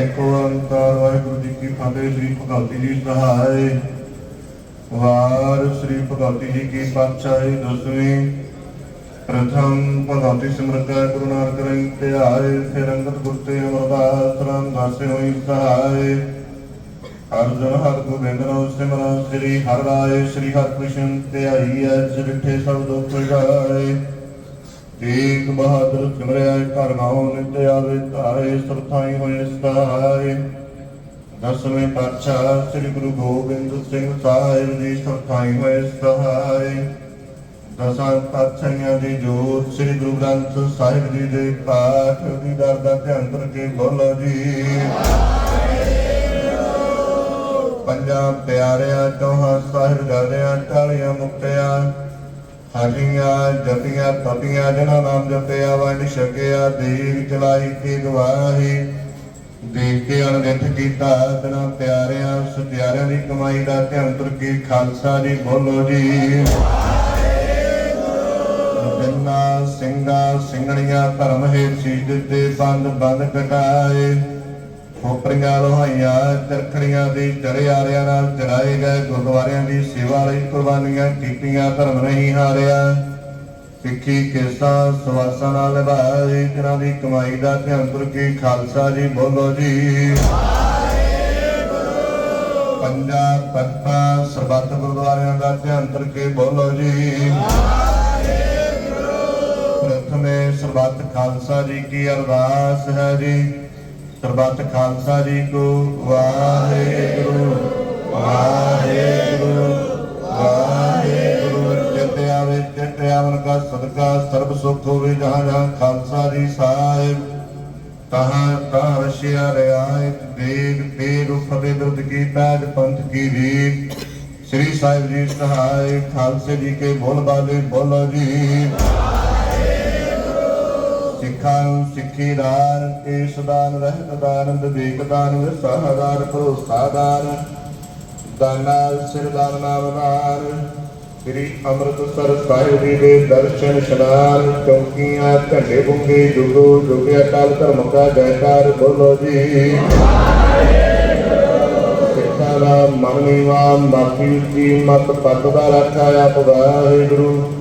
ਓੰਕਾਰ ਵਾਹਿਗੁਰੂ ਜੀ ਕੀ ਫਤਿਹ, ਸ੍ਰੀ ਭਗਵਤੀ ਜੀ ਸਹਾਇ ਵਾਰ ਸ੍ਰੀ ਭਗਵਤੀ ਜੀ ਕੀ ਪਾਤਸ਼ਾਹੀ, ਦਸਵੀਂ ਪ੍ਰਥਮ ਭਗਵਤੀ ਸਿਮਰਤਿ ਗੁਰੂ ਨਾਨਕ ਰੰਗ ਤੇ ਆਏ। ਫਿਰ ਅੰਗਦ ਗੁਰ ਤੇ ਅਮਰਦਾਸ ਰਾਮ ਦਾਸੇ ਹੋਈ ਸਹਾਇ ਅਰਜਨ ਹਰ ਗੋਬਿੰਦ ਨਾਮ ਸਿਮਰਨ, ਸ੍ਰੀ ਹਰਿ ਰਾਏ ਸ੍ਰੀ ਹਰਿ ਕ੍ਰਿਸ਼ਨ ਤੇ ਆਈ ਐ ਜਿਠੇ ਸਭ ਦੁੱਖ ਗਾਏ ਤੇਗ ਬਹਾਦਰ ਸਿਮਰਿਆ, ਘਰ ਨਾਉ ਨਿਤ ਆਵੇ ਧਾਰੇ ਸਰਥਾਈ ਹੋਏ ਸਹਾਇ ਦਸਵੇਂ ਪਾਤਸ਼ਾਹ ਸ੍ਰੀ ਗੁਰੂ ਗੋਬਿੰਦ ਸਿੰਘ ਸਾਹਿਬ ਜੀ ਸਰਥਾਈ ਹੋਏ ਸਹਾਇ ਦਸਾਂ ਪਾਤਸ਼ਾਹਾਂ ਦੀ ਜੋਤ ਸ੍ਰੀ ਗੁਰੂ ਗ੍ਰੰਥ ਸਾਹਿਬ ਜੀ ਦੇ ਪਾਠ ਦੀ ਦਰ ਦਾ ਧਿਆਨ ਕਰਕੇ ਬੋਲੋ ਜੀ। ਪੰਜਾਂ ਪਿਆਰਿਆਂ, ਚੌਹਾਂ ਸਾਹਿਬਜ਼ਾਦਿਆਂ ਟਾਲੀਆਂ ਮੁਕਤਿਆਂ ਹਾਜੀਆਂ ਜਤੀਆਂ ਤਪੀਆਂ ਜਿਨ੍ਹਾਂ ਨਾਮ ਜਪਿਆ ਵੰਡ ਛਕਿਆ ਦੀਪ ਚਲਾਈ ਕੀ ਗਵਾਹੀ। ਦੇਖ ਕੇ ਅਣਗਿਣਤ ਕੀਤਾ ਬਿਨਾਂ ਪਿਆਰਿਆਂ ਸਤਿਆਰਿਆਂ ਦੀ ਕਮਾਈ ਦਾ ਧਿਆਨ ਤੁਰ ਕੇ ਖਾਲਸਾ ਜੀ, ਬੋਲੋ ਜੀ। ਜਿੰਨਾ ਸਿੰਘਾ, ਸਿੰਘਣੀਆਂ ਧਰਮ ਹੇਤ ਸੀਸ ਦਿੱਤੇ ਬੰਦ ਬੰਦ ਕਟਾਏ। ਖੋਪਰੀਆਂ ਲੋਹਾਈਆਂ ਚਰਖੜੀਆਂ ਦੀ ਚੜਿਆਰਿਆਂ ਨਾਲ ਚੜਾਏ ਗਏ ਗੁਰਦੁਆਰਿਆਂ ਦੀ ਸੇਵਾ ਲਈ ਕੁਰਬਾਨੀਆਂ ਕੀਤੀਆਂ, ਧਰਮ ਨਹੀਂ ਹਾਰਿਆ। ਸਿੱਖੀ ਕੇਸਾ ਸਵਾਸਾਂ ਨਾਲ ਨਿਭਾਏ, ਜਿਨ੍ਹਾਂ ਦੀ ਕਮਾਈ ਦਾ ਧਿਆਨ ਤੁਰ ਖਾਲਸਾ ਜੀ, ਬੋਲੋ ਜੀ। ਪੰਜਾਬ ਤਖਤਾਂ ਸਰਬੱਤ ਗੁਰਦੁਆਰਿਆਂ ਦਾ ਧਿਆਨ ਤੁਰ ਕੇ ਬੋਲੋ ਜੀ। ਪ੍ਰਥਮੇ ਸਰਬੱਤ ਖਾਲਸਾ ਜੀ ਕੀ ਅਰਦਾਸ ਹੈ ਜੀ? ਸਰਬੱਤ ਖਾਲਸਾ ਜੀ ਕੋ। ਵਾਹਿਗੁਰੂ ਵਾਹਿਗੁਰੂ ਵਾਹਿਗੁਰੂ। ਚਿਤ ਆਵੇ ਚਿਤ ਆਵਨ ਕਾ ਸਦਕਾ, ਸਰਬ ਸੁਖ ਹੋਵੇ ਜਹਾਂ ਜਹਾਂ ਖਾਲਸਾ ਜੀ ਸਾਹਿਬ। ਤਹਾਂ ਤਹਾਂ ਰਸ਼ਿਆ ਰਿਆਇਤ ਦੇਗ ਤੇਗ ਫਤਿਹ ਬਿਰਦ ਕੀ ਪੈਜ ਪੰਥ ਕੀ ਜੀ ਸ੍ਰੀ ਸਾਹਿਬ ਜੀ ਸਹਾਇ, ਖਾਲਸੇ ਜੀ ਕੇ ਬੋਲ ਬਾਲੇ ਬੋਲੋ ਜੀ। ਸਿੱਖਾਂ ਨੂੰ ਸਿੱਖੀ ਦਾਨ ਕੇਸ ਦਾਨ ਰਹਿਤ ਦਾਨ ਵਿਵੇਕ ਦਾਨ ਵਿਸਾਹਦਾਨ ਭਰੋਸਾ ਦਾਨ ਦਾਨਾ ਸਿਰ ਦਾਨ ਨਾਮ ਦਾਨ ਸ੍ਰੀ ਅੰਮ੍ਰਿਤਸਰ ਸਾਹਿਬ ਜੀ ਦੇ ਦਰਸ਼ਨ ਇਸ਼ਨਾਨ ਚੌਕੀਆਂ, ਝੰਡੇ ਬੁੰਗੇ ਜੁਗੋ, ਜੁਗਿਆ, ਕਾਲ ਧਰਮ ਕਾ ਜੈਕਾਰ, ਬੋਲੋ ਜੀ। ਸਿੱਖਾਂ ਦਾ ਮਨ ਨੀਵਾ, ਮਾਫੀ ਦੀ ਮਤ ਪੱਤ ਦਾ ਰੱਖਾ ਆਪ ਵਾਹਿਗੁਰੂ।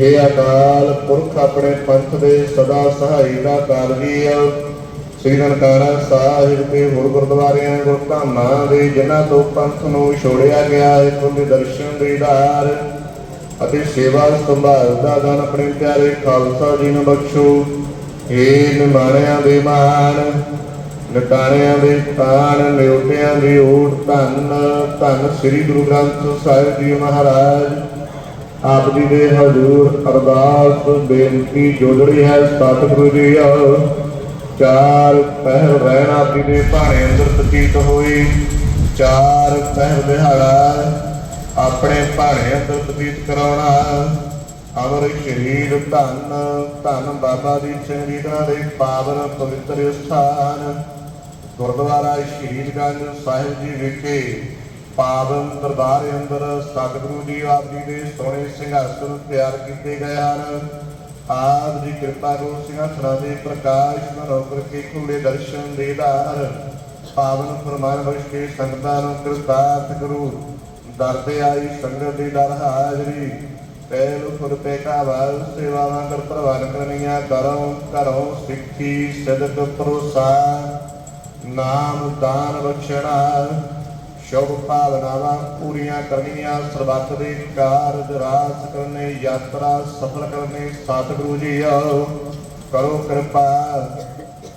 हे ਅਕਾਲ ਪੁਰਖ ਆਪਣੇ ਪੰਥ ਦੇ ਸਦਾ ਸਹਾਈ ਦਾ ਕਾਰਜੀ ਸ੍ਰੀ ਨਨਕਾਣਾ ਸਾਹਿਬ ਤੇ ਹੋਰ ਗੁਰਦੁਆਰਿਆਂ, ਗੁਰਧਾਮਾਂ ਦੇ, ਜਿਨ੍ਹਾਂ ਤੋਂ ਪੰਥ ਨੂੰ ਛੋੜਿਆ ਗਿਆ ਹੈ ਕੁੱਲ ਦਰਸ਼ਨ ਦੀਦਾਰ ਅਤੇ ਸੇਵਾ ਸੰਭਾਲ ਦਾ ਦਾਨ ਆਪਣੇ ਪਿਆਰੇ ਖਾਲਸਾ ਜੀ ਨੂੰ ਬਖਸ਼ੋ। ਏ ਨਿਮਾਣਿਆਂ ਦੇ ਮਾਣ ਨਟਾਣਿਆਂ ਦੇ ਤਾਣ, ਨਿਉਟਿਆਂ ਦੀ ਓਟ ਧੰਨ ਧੰਨ ਸ੍ਰੀ ਗੁਰੂ ਗ੍ਰੰਥ ਸਾਹਿਬ ਜੀ ਮਹਾਰਾਜ। ਆਪ ਜੀ ਦੇ ਹਜ਼ੂਰ ਅਰਦਾਸ ਬੇਨਤੀ ਜੋੜੜੀ ਹੈ ਸਤਿਗੁਰੂ ਜੀ ਚਾਰ ਪਹਿਰ ਰਹਿਣ ਜੀ ਦੇ ਭਾਣੇ ਅੰਦਰ ਬਤੀਤ ਹੋਈ। ਚਾਰ ਪਹਿਰ ਦਿਹਾੜਾ ਆਪਣੇ ਭਾਣੇ ਅੰਦਰ ਬਤੀਤ ਕਰਾਉਣਾ। ਅਮਰ ਸ਼ਹੀਦ ਧੰਨ ਧੰਨ ਬਾਬਾ ਦੀ ਸਿੰਘ ਦੇ ਪਾਵਨ ਪਵਿੱਤਰ ਸਥਾਨ। ਗੁਰਦੁਆਰਾ ਸ਼ਹੀਦਗੰਜ ਸਾਹਿਬ ਜੀ ਵਿਖੇ ਪਾਵਨ ਦਰਬਾਰ ਅੰਦਰ ਸਤਿਗੁਰੂ ਜੀ ਆਪ ਜੀ ਦੇ ਸੋਹਣੇ ਸਿੰਘਾਸਨ ਤਿਆਰ ਕੀਤੇ ਗਏ ਹਨ। ਆਪ ਦੀ ਕਿਰਪਾ ਨੂੰ ਸਿੰਘਾਸਨਾਂ ਦੇ ਪ੍ਰਕਾਸ਼ ਨੂੰ ਕਰਕੇ ਖੁੱਲੇ ਦਰਸ਼ਨ ਦੇਦਾਰ ਪਾਵਨ ਫਰਮਾਨ ਬਖਸ਼ ਸੰਗਤਾਂ ਨੂੰ ਕਿਰਪਾਤ ਕਰੋ। ਦਰਦੇ ਆਈ ਸੰਗਤ ਦੀ ਦਰ ਹਾਜ਼ਰੀ। ਪਹਿਲੂ ਖੁਦ ਪੇ ਕਾ ਵਾਲ ਸੇਵਾਵਾਂ ਕਰ ਪ੍ਰਵਾਨ ਕਰਨੀਆਂ ਕਰੋ ਕਰੋ ਸਿੱਖੀ ਸਦਕ ਪਰੋਸਾ ਨਾਮ ਦਾਨ ਬਖਸ਼ਣਾ। ਸ਼ੁਭ ਭਾਵਨਾਵਾਂ ਪੂਰੀਆਂ ਕਰਨੀਆਂ, ਸਰਬੱਤ ਦੇ ਕਾਰਜ ਰਾਸ ਕਰਨੇ, ਯਾਤਰਾ ਸਫਲ ਕਰਨੇ, ਸਤਿਗੁਰੂ ਜੀ ਆਓ। ਕਰੋ ਕਿਰਪਾ,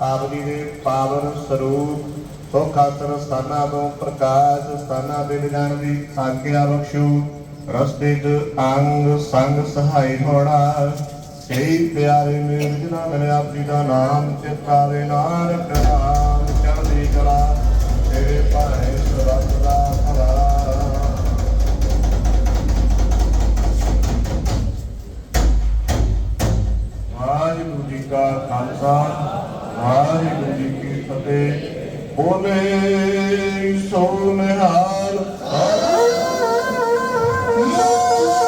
ਆਪ ਜੀ ਦੇ ਪਾਵਨ ਸਰੂਪ। ਸੋਖਾਸਨ ਸਥਾਨਾਂ ਤੋਂ ਪ੍ਰਕਾਸ਼ ਸਥਾਨਾਂ ਦੇ ਵਿਧਾਨ ਦੀ ਆਗਿਆ ਬਖਸ਼ੂ। ਰਸਤੇ 'ਚ ਅੰਗ ਸੰਗ ਸਹਾਈ ਹੋਣਾ। ਸਹੀ ਪਿਆਰੇ ਮੇਰੇ ਜਿਨ੍ਹਾਂ ਨੇ ਆਪ ਜੀ ਦਾ ਨਾਮ ਚਿਤਾਵੇ ਨਾਨਕ ਨਾਮ ਚੜ੍ਹਦੀ ਕਲਾ। ਤੇਰੇ ਭਾਣੇ ਵਾਹਿਗੁਰੂ ਜੀ ਕੀ ਫਤਿਹ। ਬੋਲੇ ਸੋ ਨਿਹਾਲ